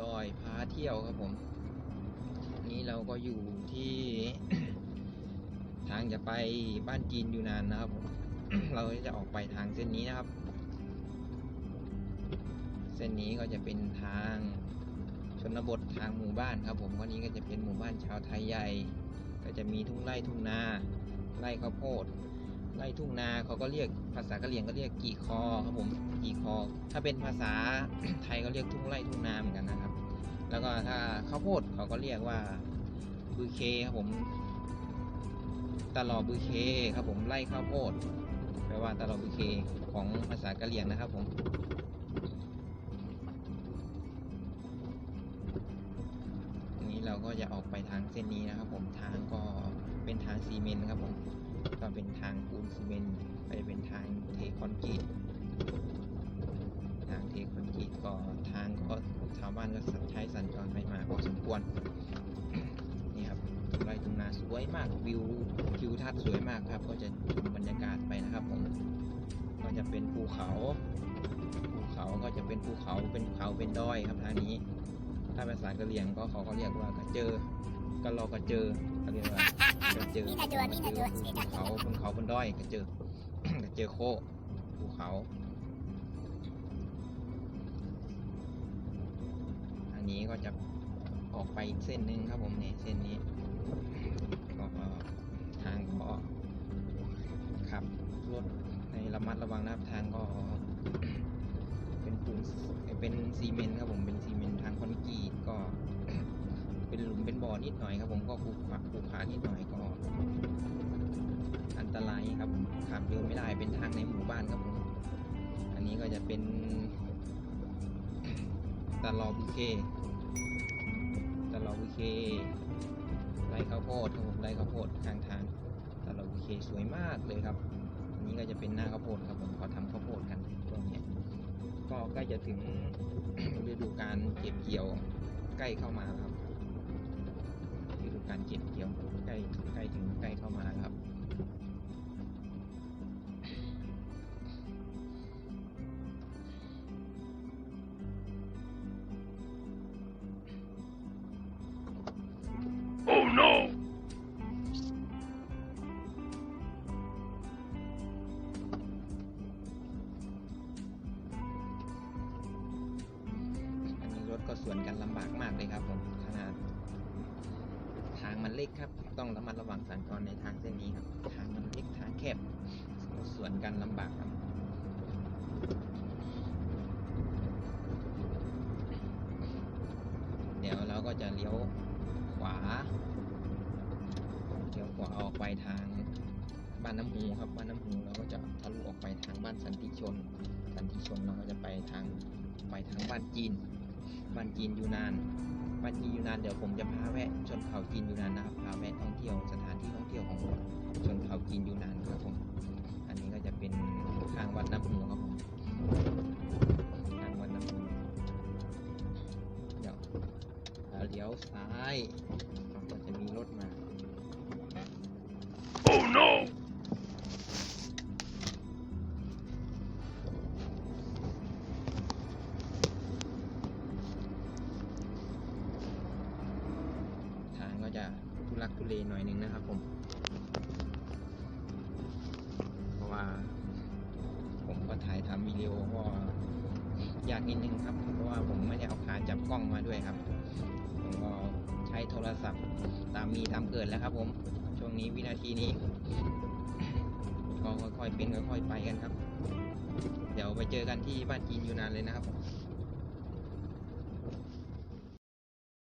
ดอยพาเที่ยวครับผม นี้เราก็อยู่ที่ ทางจะไปบ้านจีนอยู่นานนะครับผม เราจะออกไปทางเส้นนี้นะครับ เส้นนี้ก็จะเป็นทางชนบททางหมู่บ้านครับ ผมวันนี้ก็จะเป็นหมู่บ้านชาวไทยใหญ่ ก็จะมีทุ่งไร่ทุ่งนาไร่ข้าวโพด ไร่ทุ่งนาเขาก็เรียกภาษากะเหรี่ยงก็เรียกกี่คอครับผมกี่คอ ถ้าเป็นภาษาไทยก็เรียกทุ่งไร่ทุ่งนาเหมือนกันนะครับ แล้วก็ถ้าข้าวโพดเขาก็เรียกว่าบือเคครับผมตลอบือเคครับผมไร่ข้าวโพดแปลว่าตลอบือเคของภาษากะเหรี่ยงนะครับผมนี้เราก็จะออกไปทางเส้นนี้นะครับผมทางก็เป็นทางซีเมนต์ครับผม ก็เป็นทางปูนซีเมนต์ไปเป็นทางเทคอนกรีตทางเทคอนกรีตก็ทางก็ชาวบ้านก็ใช้สัญจรไปมาพอสมควรนี่ครับไร่ทุ่งนาสวยมากวิวทิวทัศน์สวยมากครับ ก็จะชมบรรยากาศไปนะครับผมก็จะเป็นภูเขาภูเขาก็จะเป็นภูเขาเป็นเขาเป็นดอยครับทางนี้ ถ้าภาษากะเหรี่ยงก็เขาก็เรียกว่ากระเจอกระลอกระเจอเขาเรียกว่า กระเจอนี่กระเจอนี่กระเจอภูเขาบนเขาบนดอยกระเจอกระเจอโคภูเขาทางนี้ก็จะออกไปอีกเส้นหนึ่งครับผมเนี่ยเส้นนี้ก็ทางก็ขับรถในระมัดระวังนะครับทางก็เป็นปูนเป็นซีเมนต์ครับผมเป็นซีเมนต์ทางคอนกรีตก็ เป็นหลุมเป็นบ่อนิดหน่อยครับผมก็ขรุขระขรุขระนิดหน่อยก็อันตรายครับขับเร็วไม่ได้เป็นทางในหมู่บ้านครับผมอันนี้ก็จะเป็นตลอบุเคตลอบุเคไรข้าวโพดครับผมไรข้าวโพดข้างทางตลอบุเคสวยมากเลยครับอันนี้ก็จะเป็นหน้าข้าวโพดครับผมเขาทำข้าวโพดกันช่วงนี้ก็ใกล้จะถึงฤดูการเก็บเกี่ยวใกล้เข้ามาครับ การเก็บเกี่ยวใกล้ใกล้ถึงใกล้เข้ามาแล้วครับ Oh no! อันนี้รถก็สวนกันลำบากมากเลยครับผมขนาดทางมันเล็กครับ ต้องระมัดระวังสัญจรในทางเส้นนี้ครับ ทางมันเล็กทางแคบสวนกันลำบากครับเดี๋ยวเราก็จะเลี้ยวขวาเลี้ยวขวาออกไปทางบ้านน้ำฮูครับบ้านน้ำฮูเราก็จะทะลุออกไปทางบ้านสันติชน สันติชนเราก็จะไปทางไปทางบ้านจีน บ้านจีนอยู่นาน มานจีนอยู่นานเดี๋ยวผมจะพาแวะชนเขาจีนยูนานนะครับพาแวะท่องเที่ยวสถานที่ท่องเที่ยวของชนเขาจีนยูนานครับผมอันนี้ก็จะเป็นทางวัดน้ำหูครับผมทางวัดน้ำหูเดี๋ยวเลี้ยวซ้ายก็จะมีรถมา จะทุลักทุเลหน่อยหนึ่งนะครับผม เพราะว่า ผมก็ถ่ายทำวิดีโอก็ยากนิดนึงครับ เพราะว่าผมไม่ได้เอาขาจับกล้องมาด้วยครับ ผมก็ใช้โทรศัพท์ตามมีตามเกิดแล้วครับ ผม ช่วงนี้วินาทีนี้ ก็ค่อยๆเป็นค่อยๆไปกันครับ เดี๋ยวไปเจอกันที่บ้านจีนอยู่นานเลยนะครับ